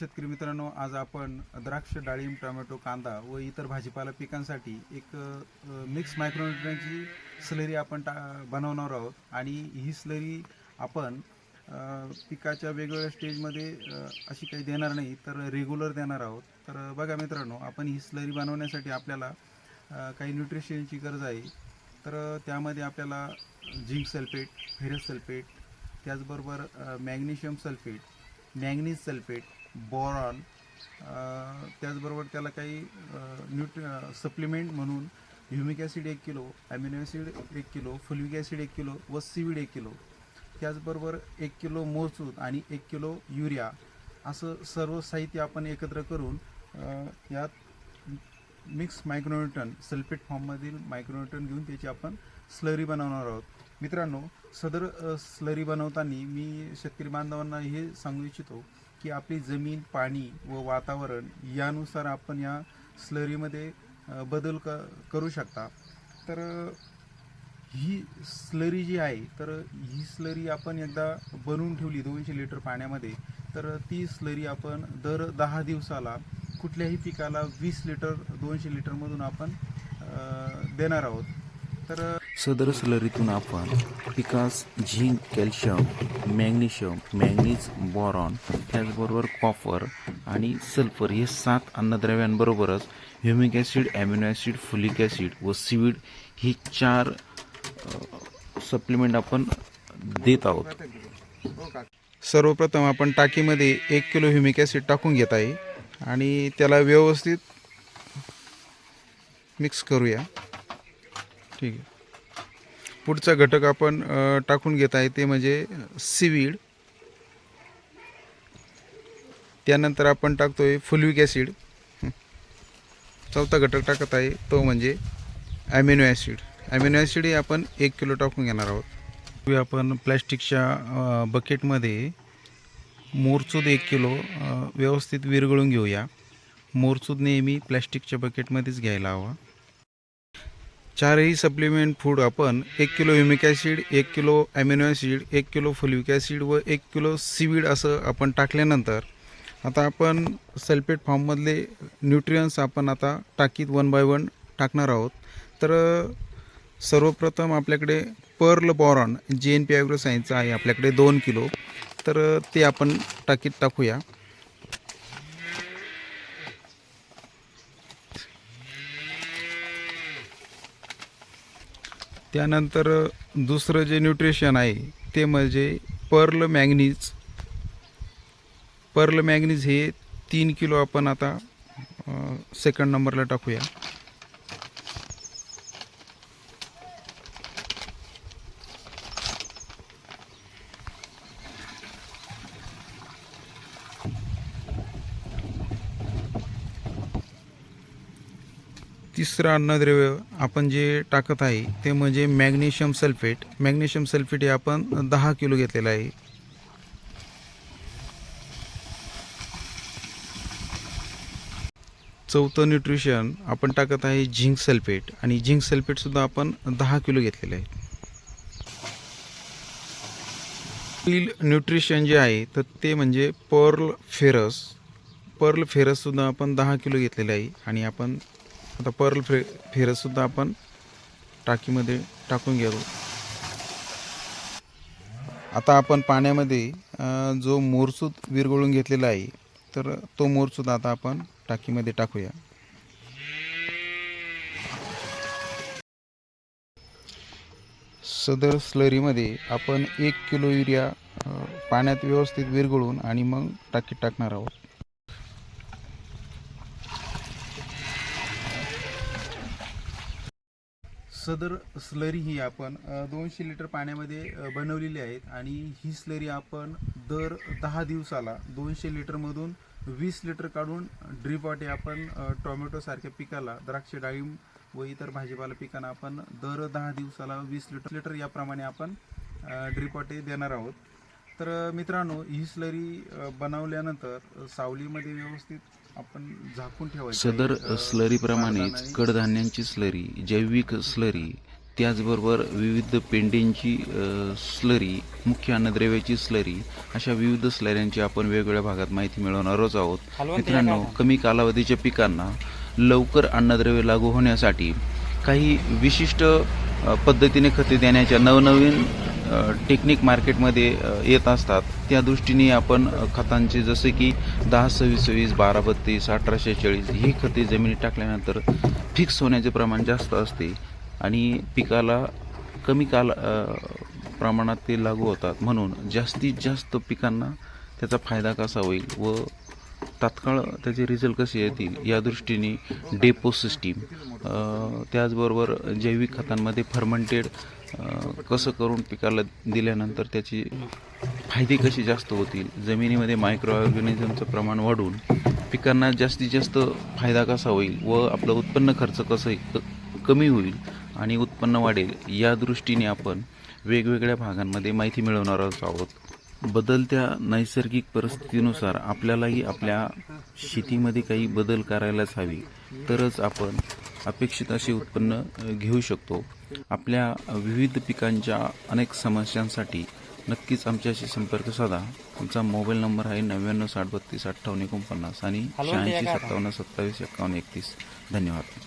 शेतकरी मित्रांनो आज आपण द्राक्ष डाळिंब टोमॅटो कांदा व इतर भाजीपाला पिकांसाठी एक मिक्स मायक्रोन्युट्रनची स्लरी आपण टा बनवणार आहोत. आणि ही स्लरी आपण पिकाच्या वेगवेगळ्या स्टेजमध्ये अशी काही देणार नाही तर रेग्युलर देणार आहोत. तर बघा मित्रांनो आपण ही स्लरी बनवण्यासाठी आपल्याला काही न्यूट्रिशनची गरज आहे. तर त्यामध्ये आपल्याला झिंक सल्फेट फेरस सल्फेट त्याचबरोबर magnesium sulphate manganese sulphate boron त्याचबरोबर त्याला काही न्यूट सप्लिमेंट म्हणून ह्युमिक ॲसिड एक किलो ॲमिनो ॲसिड एक किलो फुलविक ॲसिड एक किलो व सीविड एक किलो. त्याचबरोबर एक किलो मोचूद आणि एक किलो युरिया असं सर्व साहित्य आपण एकत्र करून यात मिक्स मायक्रोन्यूटन सल्फेट फॉर्ममधील मायक्रोन्यूटन घेऊन त्याची आपण स्लरी बनवणार आहोत. मित्रांनो सदर स्लरी बनवताना मी शेतकरी बांधवांना हे सांगू इच्छितो की आपली जमीन पाणी व वातावरण यानुसार आपण या स्लरीमध्ये बदल क करू शकता. तर ही स्लरी जी आहे तर ही स्लरी आपण एकदा बनवून ठेवली दोनशे लिटर पाण्यामध्ये तर ती स्लरी आपण दर दहा दिवसाला कुठल्याही पिकाला वीस लिटर दोनशे लिटरमधून आपण देणार आहोत. तर सदर स्लरीतून आपण पिकास zinc calcium magnesium manganese boron त्याचबरोबर कॉपर आणि सल्फर हे सात अन्नद्रव्यांबरोबरच humic acid amino acid fulvic acid व सीविड ही चार सप्लिमेंट आपण देत आहोत. सर्वप्रथम आपण टाकीमध्ये एक किलो ह्युमिक ॲसिड टाकून घेत आहे आणि त्याला व्यवस्थित मिक्स करूया. ठीक आहे. पुढचा घटक आपण टाकून घेत आहे ते म्हणजे सीवीड. त्यानंतर आपण टाकतोय फुलविक ॲसिड. चौथा घटक टाकत आहे तो म्हणजे ॲमिनो ॲसिड. ॲमिनो ॲसिड हे आपण एक किलो टाकून घेणार आहोत. आपण प्लॅस्टिकच्या बकेटमध्ये मोरचूद एक किलो व्यवस्थित विरघळून घेऊया. मोरचूद नेहमी प्लॅस्टिकच्या बकेटमध्येच घ्यायला हवा. चारही सप्लिमेंट फूड आपण एक किलो युमिक ॲसिड एक किलो ॲमिनो ॲसिड एक किलो फुलविक ॲसिड व एक किलो सीवीड असं आपण टाकल्यानंतर आता आपण सल्फेट फॉर्ममधले न्यूट्रियन्स आपण आता टाकीत वन बाय वन टाकणार आहोत. तर सर्वप्रथम आपल्याकडे पर्ल बॉरॉन जे एन पी ॲग्रो सायन्सचं आहे आपल्याकडे दोन किलो. तर ते आपण टाकीत टाकूया. त्यानंतर दुसरं जे न्यूट्रिशन आहे ते म्हणजे पर्ल मॅग्नीज. पर्ल मॅग्नीज हे तीन किलो आपण आता सेकंड नंबरला टाकूया. तिसरं अन्नद्रव्य आपण जे टाकत आहे ते म्हणजे मॅग्नेशियम सल्फेट. मॅग्नेशियम सल्फेट हे आपण दहा किलो घेतलेलं आहे. चौथं न्यूट्रिशन आपण टाकत आहे झिंक सल्फेट. आणि झिंक सल्फेटसुद्धा आपण दहा किलो घेतलेलं आहे. पुढील न्यूट्रिशन जे आहे तर ते म्हणजे पर्ल फेरस पर्ल फेरससुद्धा आपण दहा किलो घेतलेलं आहे. आणि आपण आता पर्ल फे फेरसुद्धा आपण टाकीमध्ये टाकून घेऊ आता आपण पाण्यामध्ये जो मोरसूद विरघळून घेतलेला आहे तर तो मोरसूद आता आपण टाकीमध्ये टाकूया. सदर स्लरीमध्ये आपण एक किलो युरिया पाण्यात व्यवस्थित विरघळून आणि मग टाकीत टाकणार आहोत. सदर स्लरी ही आपण दोनशे लिटर पाण्यामध्ये बनवलेली आहेत आणि ही स्लरी आपण दर दहा दिवसाला दोनशे लिटरमधून वीस लिटर काढून ड्रीपवाटे आपण टोमॅटोसारख्या पिकाला द्राक्ष डाळिंब व इतर भाजीपाला पिकांना आपण दर दहा दिवसाला वीस लिटर लिटर याप्रमाणे आपण ड्रीपवाटे देणार आहोत. तर मित्रांनो ही स्लरी बनवल्यानंतर सावलीमध्ये व्यवस्थित आपण झाकून ठेवायचं. सदर स्लरीप्रमाणेच कडधान्यांची स्लरी जैविक स्लरी त्याचबरोबर विविध पेंडींची स्लरी मुख्य अन्नद्रव्याची स्लरी अशा विविध स्लऱ्यांची आपण वेगवेगळ्या भागात माहिती मिळवणारच आहोत. मित्रांनो कमी कालावधीच्या पिकांना लवकर अन्नद्रव्य लागू होण्यासाठी काही विशिष्ट पद्धतीने खते देण्याच्या नवनवीन टेक्निक मार्केटमध्ये येत असतात. त्या दृष्टीने आपण खतांचे जसे की दहा सव्वीस सव्वीस बारा बत्तीस अठराशे चाळीस ही खते जमिनीत टाकल्यानंतर फिक्स होण्याचे प्रमाण जास्त असते आणि पिकाला कमी काल प्रमाणात ते लागू होतात. म्हणून जास्तीत जास्त पिकांना त्याचा फायदा कसा होईल व तात्काळ त्याचे रिझल्ट कसे येतील या दृष्टीने डेपो सिस्टीम त्याचबरोबर जैविक खतांमध्ये फर्मंटेड कसं करून पिकाला दिल्यानंतर त्याचे फायदे कसे जास्त होतील? जमिनीमध्ये मायक्रो ऑर्गॅनिझमचं प्रमाण वाढून पिकांना जास्तीत जास्त फायदा कसा होईल व आपलं उत्पन्न खर्च कसं क- कमी होईल आणि उत्पन्न वाढेल या दृष्टीने आपण वेगवेगळ्या भागांमध्ये माहिती मिळवणार आहोत. बदलत्या नैसर्गिक परिस्थितीनुसार आपल्यालाही आपल्या शेतीमध्ये काही बदल करायलाच हवी. तरच आपण अपेक्षित असे उत्पन्न घेऊ शकतो. आपल्या विविध पिकांच्या अनेक समस्यांसाठी नक्कीच आमच्याशी संपर्क साधा. आमचा मोबाईल नंबर आहे नव्याण्णव साठ बत्तीस अठ्ठावन्न एकोणपन्नास आणि शहाऐंशी सत्तावन्न सत्तावीस एकावन्न एकतीस. धन्यवाद.